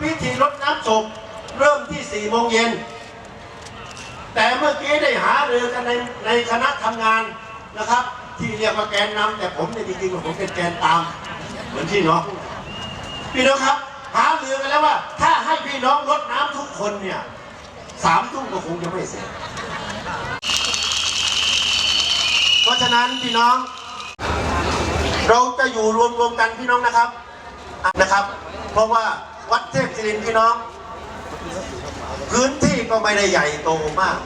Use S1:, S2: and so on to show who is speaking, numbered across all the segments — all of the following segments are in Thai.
S1: พิธีรดน้ำศพเริ่มที่4ี่โมงเย็น แต่เมื่อกี้ได้หารือกันในในคณะทำงานนะครับ ที่เรียกว่าแกนนำแต่ผมเนี่ยจริงๆผมเป็นแกนตาม เหมือนพี่น้องพี่น้องครับ หารือกันแล้วว่า ถ้าให้พี่น้องรดน้ำทุกคนเนี่ยสามทุ่มก็คงจะไม่เสร็จ เพราะฉะนั้นพี่น้อง เราจะอยู่รวมๆกันพี่น้องนะครับนะครับ เพราะว่า วัดเทพศิรินพี่น้อง พื้นที่ก็ไม่ได้ใหญ่โตมาก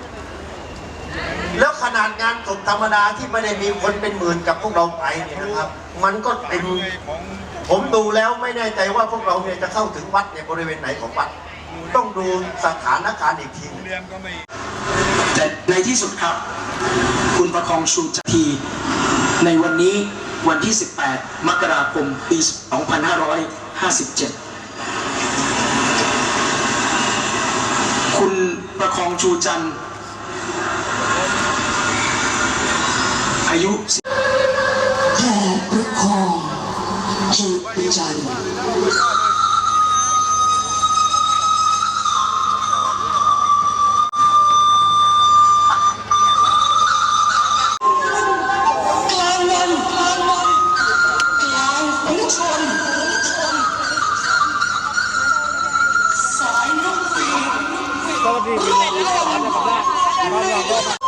S1: แล้วขนาดงานศพธรรมดาที่ไม่ได้มีคนเป็นหมื่นกับพวกเราไปเนี่ยนะครับ มันก็เต็มผมดูแล้วไม่แน่ใจว่าพวกเราเนี่ยจะเข้าถึงวัดในบริเวณไหนของวัด ต้องดูสถานการณ์อีกที
S2: แต่ในที่สุดครับ คุณประคองชูจทีในวันนี้วันที่ 18 มกราคม ปี 2557 คุณประคองชูจันทร์อายุ
S3: แผ่ประคองชูจันทร์ ส